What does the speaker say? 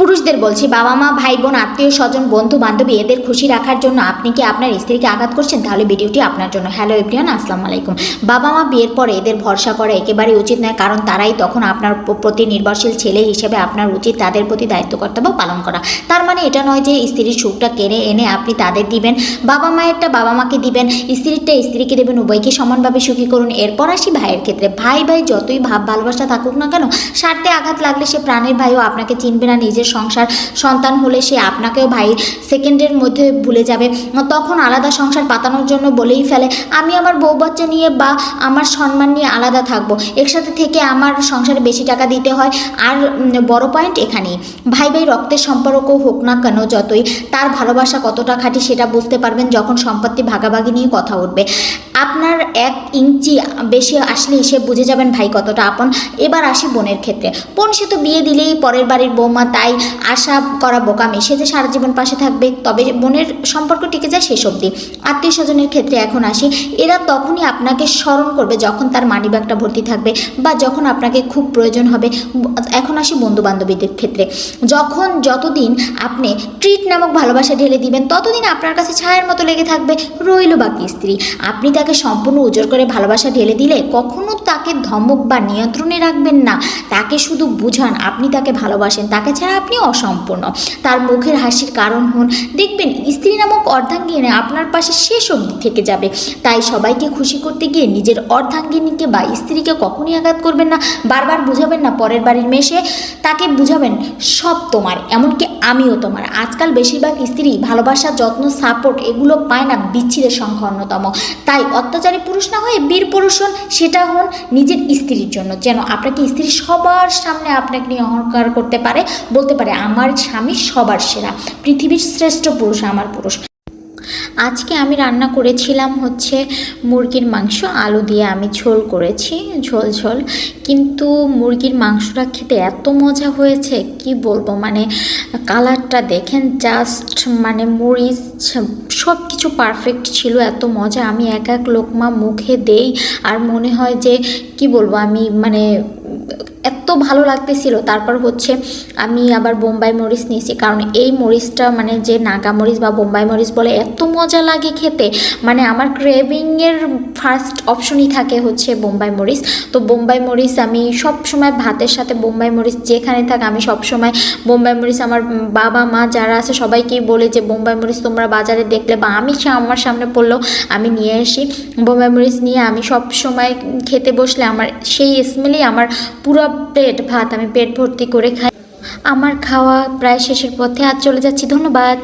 পুরুষদের বলছি, বাবা মা, ভাই বোন, আত্মীয় স্বজন, বন্ধু, বান্ধবী, এদের খুশি রাখার জন্য আপনি কি আপনার স্ত্রীকে আঘাত করছেন? তাহলে ভিডিওটি আপনার জন্য। হ্যালো এভরিওয়ান আসসালামু আলাইকুম। বাবা মা বিয়ের পরে এদের ভরসা করা একেবারেই উচিত নয়, কারণ তারাই তখন আপনার প্রতি নির্ভরশীল ছেলে হিসেবে আপনার উচিত তাদের প্রতি দায়িত্ব, কর্তব্য পালন করা। তার মানে এটা নয় যে স্ত্রীর সুখটা কেড়ে এনে আপনি তাদের দিবেন। বাবা মায়েরটা বাবা মাকে দিবেন, স্ত্রীরটা স্ত্রীকে দেবেন, উভয়কে সমানভাবে সুখী করুন। এরপর আসি ভাইয়ের ক্ষেত্রে। ভাই ভাই যতই ভাব ভালোবাসা থাকুক না কেন, স্বার্থে আঘাত লাগলে সে প্রাণের ভাইও আপনাকে চিনবে না, নিজের সংসার সন্তান হলে সে আপনাকেও ভাই সেকেন্ডের মধ্যে ভুলে যাবে। তখন আলাদা সংসার পাতানোর জন্য বলেই ফেলে, আমি আমার বউ বাচ্চা নিয়ে বা আমার সম্মান নিয়ে আলাদা থাকব। একসাথে থেকে আমার সংসারে বেশি টাকা দিতে হয়। আর বড় পয়েন্ট এখানেই। ভাই ভাই রক্তের সম্পর্ক হোক না কেন যতই, তার ভালোবাসা কতটা খাঁটি সেটা বুঝতে পারবেন যখন সম্পত্তি ভাগাভাগি নিয়ে কথা উঠবে। আপনার এক ইঞ্চি বেশি আসলেই সে বুঝে যাবেন ভাই কতটা আপন। এবার আসি বোনের ক্ষেত্রে। বোন সে তো বিয়ে দিলেই পরের বাড়ির বৌমা, তাই আশা করা বোকামি। সে যে সারা জীবন পাশে থাকবে, তবে বোনের সম্পর্ক টিকে যায় শেষ অবধি। আত্মীয় স্বজনের ক্ষেত্রে এখন আসি। এরা তখনই আপনাকে স্মরণ করবে যখন তার মানিব্যাগটা ভর্তি থাকবে বা যখন আপনাকে খুব প্রয়োজন হবে। এখন আসি বন্ধু বান্ধবীদের ক্ষেত্রে। যখন যতদিন আপনি ট্রিট নামক ভালোবাসা ঢেলে দিবেন, ততদিন আপনার কাছে ছায়ার মতো লেগে থাকবে রইল বাকি স্ত্রী। আপনি তাকে সম্পূর্ণ উজোর করে ভালোবাসা ঢেলে দিলে কখনো তাকে ধমক বা নিয়ন্ত্রণে রাখবেন না। তাকে শুধু বুঝান আপনি তাকে ভালোবাসেন, তাকে ছাড়া আপনি অসম্পূর্ণ। তার মুখের হাসির কারণ হন। দেখবেন স্ত্রী নামক অর্ধাঙ্গিনী আপনার পাশে শেষ অবধি থেকে যাবে। তাই সবাইকে খুশি করতে গিয়ে নিজের অর্ধাঙ্গিনীকে বা স্ত্রীকে কখনই আঘাত করবেন না। বারবার বুঝাবেন না পরের বাড়ির মেশে তাকে বুঝাবেন, সব তোমার, এমনকি আমিও তোমার। আজকাল বেশিরভাগ স্ত্রী ভালোবাসা, যত্ন, সাপোর্ট এগুলো পায় না বিচ্ছিদের সংখ্যা অন্যতম। তাই অত্যাচারী পুরুষ না হয়ে বীর পুরুষ হন, সেটা হন নিজের স্ত্রীর জন্য। যেন আপনাকে স্ত্রী সবার সামনে আপনাকে নিয়ে অহংকার করতে পারে, বলতে পারে, আমার স্বামী সবার সেরা, পৃথিবীর শ্রেষ্ঠ পুরুষ, আমার পুরুষ। আজকে আমি রান্না করেছিলাম হচ্ছে মুরগির মাংস, আলু দিয়ে আমি ঝোল করেছি, ঝোল ঝোল। কিন্তু মুরগির মাংসটা খেতে এত মজা হয়েছে, কি বলব? মানে কালারটা দেখেন জাস্ট মানে মরিচ সব কিছু পারফেক্ট ছিল, এত মজা। আমি এক এক লোকমা মুখে দেই, আর মনে হয় যে, কি বলব? আমি মানে এত ভালো লাগতেছিল। তারপর হচ্ছে আমি আবার বোম্বাই মরিচ নিয়েছি। কারণ এই মরিচটা মানে যে নাগা মরিচ বা বোম্বাই মরিচ বলে এত মজা লাগে খেতে মানে আমার ক্রেভিংয়ের ফার্স্ট অপশনই থাকে হচ্ছে বোম্বাই মরিচ। তো বোম্বাই মরিচ আমি সব সময় ভাতের সাথে বোম্বাই মরিচ যেখানে থাক আমি সব সময় বোম্বাই মরিচ আমার বাবা, মা যারা আছে সবাইকেই বলে যে বোম্বাই মরিচ তোমরা বাজারে দেখলে বা আমি সা- আমার সামনে পড়লেও আমি নিয়ে আসি। বোম্বাই মরিচ নিয়ে আমি সব সময় খেতে বসলে আমার সেই স্মেলেই আমার পুরো প্লেট, ভাত আমি পেট ভর্তি করে খাই। আমার খাওয়া প্রায় শেষের পথে, আজ চলে যাচ্ছি, ধন্যবাদ।